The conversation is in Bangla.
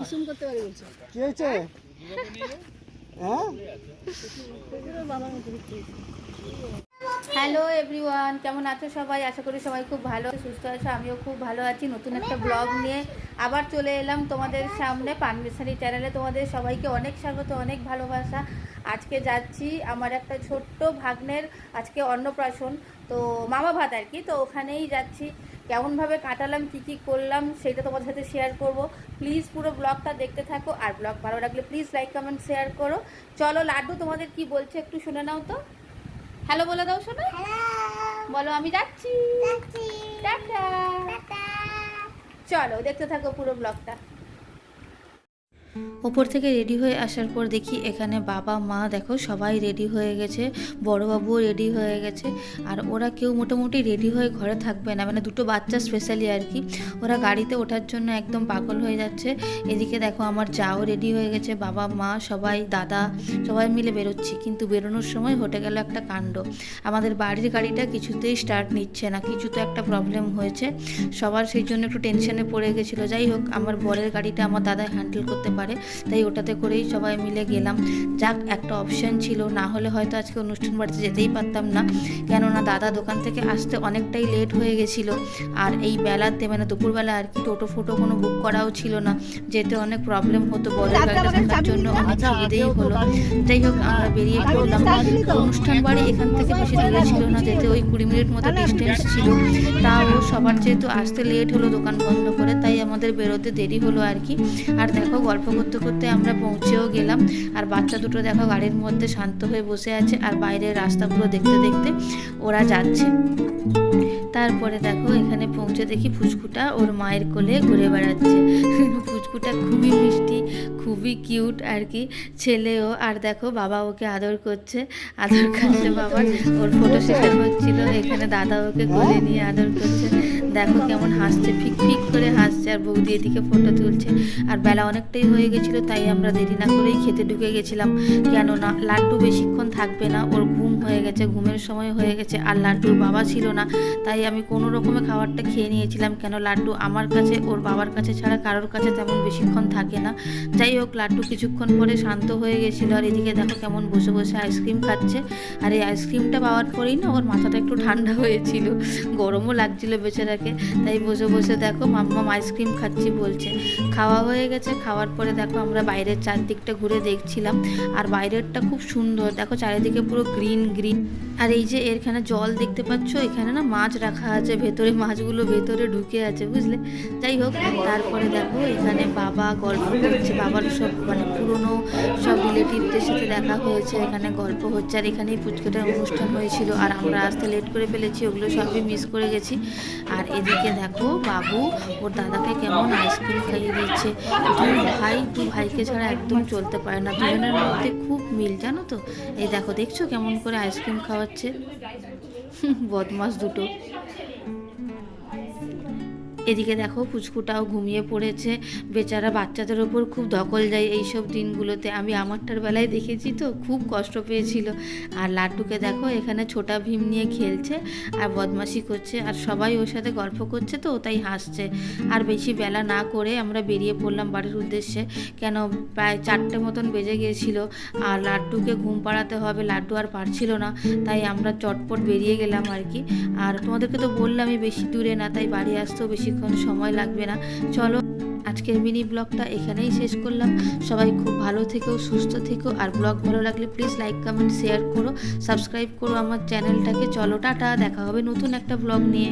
কুসুম করতে পারি বলছে। কি হয়েছে? হ্যাঁ? হয়েছে। হ্যালো এভরিওয়ান কেমন আছো সবাই? আশা করি সবাই খুব ভালো সুস্থ আছো আমিও খুব ভালো আছি। নতুন একটা ব্লগ নিয়ে আবার চলে এলাম তোমাদের সামনে পানমিশারি চ্যানেলে তোমাদের সবাইকে অনেক স্বাগত অনেক ভালোবাসা। আজকে যাচ্ছি আমার একটা ছোট্ট ভাগ্নের আজকে অন্নপ্রাশন তো মামা ভাত আর কি তো ওখানেই যাচ্ছি। কেমনভাবে কাটালাম কী কী করলাম সেটা তোমাদের সাথে শেয়ার করব। প্লিজ পুরো ব্লগটা দেখতে থাকো আর ব্লগ ভালো লাগলে প্লিজ লাইক কমেন্ট শেয়ার করো। চলো লাড্ডু তোমাদের কি বলছে একটু শুনে নাও তো। হ্যালো বলে দাও শোনো বলো আমি যাচ্ছি। টাটা। চলো দেখতে থাকো পুরো ব্লগটা ওপর থেকে রেডি হয়ে আসার পর দেখি এখানে বাবা, মা দেখো সবাই রেডি হয়ে গেছে, বড়বাবুও রেডি হয়ে গেছে। আর ওরা কেউ মোটামুটি রেডি হয়ে ঘরে থাকবে না মানে দুটো বাচ্চা স্পেশালি আর কি। ওরা গাড়িতে ওঠার জন্য একদম পাগল হয়ে যাচ্ছে। এদিকে দেখো আমার যাও রেডি হয়ে গেছে, বাবা, মা, সবাই, দাদা, সবাই মিলে বেরোচ্ছি। কিন্তু বেরোনোর সময় ঘটে গেল একটা কাণ্ড। আমাদের বাড়ির গাড়িটা কিছুতেই স্টার্ট নিচ্ছে না, কিছু তো একটা প্রবলেম হয়েছে। সবার সেই জন্য একটু টেনশনে পড়ে গেছিল। যাই হোক, আমার বরের গাড়িটা আমার দাদা হ্যান্ডেল করতে পারে। তাই ওটাতে করেই সবাই মিলে গেলাম। যাক একটা অপশান ছিল। না হলে হয়তো আজকে অনুষ্ঠান বাড়িতে যেতেই পারতাম না। কেননা দাদা দোকান থেকে আসতে অনেকটাই লেট হয়ে গেছিল। আর এই বেলাতে মানে দুপুরবেলা আর কি টোটো ফোটো কোনো বুক করাও ছিল না। যেতে অনেক প্রবলেম হতো গাড়িটা থাকার জন্য অনেক সুবিধেই হলো। যাই হোক আমরা বেরিয়ে পড়লাম। অনুষ্ঠান বাড়ি এখান থেকে বেশি দূরে ছিল না। যেতে ওই কুড়ি মিনিট মতো ডিস্টেন্স ছিল। তাও সবার যেহেতু আসতে লেট হলো দোকান বন্ধ করে তাই আমাদের বেরোতে দেরি হলো আর কি। আর দেখো গল্প করতে করতে আমরা পৌঁছেও গেলাম। আর বাচ্চা দুটো দেখো গাড়ির মধ্যে শান্ত হয়ে বসে আছে আর বাইরের রাস্তাগুলো দেখতে দেখতে ওরা যাচ্ছে। তারপরে দেখো এখানে পৌঁছে দেখি ফুচকুটা ওর মায়ের কোলে ঘুরে বেড়াচ্ছে। ফুচকুটা খুবই মিষ্টি খুবই কিউট আর কি ছেলেও। আর দেখো বাবা ওকে আদর করছে আদর করছে বাবার। ওর ফটো সেশন হচ্ছিল এখানে দাদা ওকে কোলে নিয়ে আদর করছে। দেখো কেমন হাসছে ফিক ফিক করে হাসছে আর বৌদি এদিকে ফটো তুলছে। আর বেলা অনেকটাই হয়ে গেছিল তাই আমরা দেরি না করেই খেতে ঢুকে গেছিলাম। কেননা লাড্ডু বেশিক্ষণ থাকবে না ওর ঘুম হয়ে গেছে, ঘুমের সময় হয়ে গেছে আর লাড্ডুর বাবা ছিল না। তাই আমি কোনো রকমে খাবারটা খেয়ে নিয়েছিলাম কেন লাড্ডু আমার কাছে, ওর বাবার কাছে ছাড়া কারোর কাছে তেমন বেশিক্ষণ থাকে না। যাই হোক, লাড্ডু কিছুক্ষণ পরে শান্ত হয়ে গেছিল আর এদিকে দেখো কেমন বসে বসে আইসক্রিম খাচ্ছে। আর এই আইসক্রিমটা পাওয়ার পরেই না ওর মাথাটা একটু ঠান্ডা হয়েছিল, গরমও লাগছিল বেচারাকে। তাই বসে বসে দেখো মাম্মাম আইসক্রিম খাচ্ছি বলছে। খাওয়া হয়ে গেছে, খাওয়ার পরে দেখো আমরা বাইরের চারদিকটা ঘুরে দেখছিলাম। আর বাইরেরটা খুব সুন্দর, দেখো চারিদিকে পুরো গ্রিন গ্রিন Bye. আর এই যে এখানে জল দেখতে পাচ্ছ, এখানে না মাছ রাখা আছে, ভেতরে মাছগুলো ভেতরে ঢুকে আছে, বুঝলে? যাই হোক তারপরে দেখো, এখানে বাবা গল্প করছে, বাবার সব মানে পুরনো সব রিলেটিভদের সাথে দেখা হয়েছে, এখানে গল্প হচ্ছে, আর এখানেই পুচকেটার অনুষ্ঠান হয়েছিল, আর আমরা আসতে লেট করে ফেলেছি, ওগুলো সবই মিস করে গেছি। আর এদিকে দেখো, বাবু, ওর দাদাকে কেমন আইসক্রিম খাইয়ে দিচ্ছে দুই ভাই দু ভাইকে ছাড়া একদম চলতে পারে না, দুজনের মধ্যে খুব মিল, জানো তো? এই দেখো, দেখছ কেমন করে আইসক্রিম খাওয়াচ্ছে বদমাস দুটো। এদিকে দেখো পুচকুটাও ঘুমিয়ে পড়েছে। বেচারা বাচ্চাদের ওপর খুব ধকল যায় এইসব দিনগুলোতে। আমি আমারটার বেলায় দেখেছি তো, খুব কষ্ট পেয়েছিল। আর লাড্ডুকে দেখো, এখানে ছোটা ভীম নিয়ে খেলছে আর বদমাশি করছে। আর সবাই ওর সাথে গল্প করছে তো তাই হাসছে। আর বেশি বেলা না করে আমরা বেরিয়ে পড়লাম বাড়ির উদ্দেশ্যে। কেন, প্রায় চারটে মতন বেজে গিয়েছিল। আর লাড্ডুকে ঘুম পাড়াতে হবে, লাড্ডু আর পারছিল না। তাই আমরা চটপট বেরিয়ে গেলাম আর কি। আর তোমাদেরকে তো বললামই বেশি দূরে না, তাই বাড়ি আসতেও বেশিক্ষণ সময় লাগবে না। চলো, আজকের মিনি ব্লগটা এখানেই শেষ করলাম। সবাই খুব ভালো থেকো, সুস্থ থেকো। আর ব্লগ ভালো লাগলে প্লিজ লাইক কমেন্ট শেয়ার করো। সাবস্ক্রাইব করো আমার চ্যানেলটাকে চলো, টাটা। দেখা হবে নতুন একটা ব্লগ নিয়ে।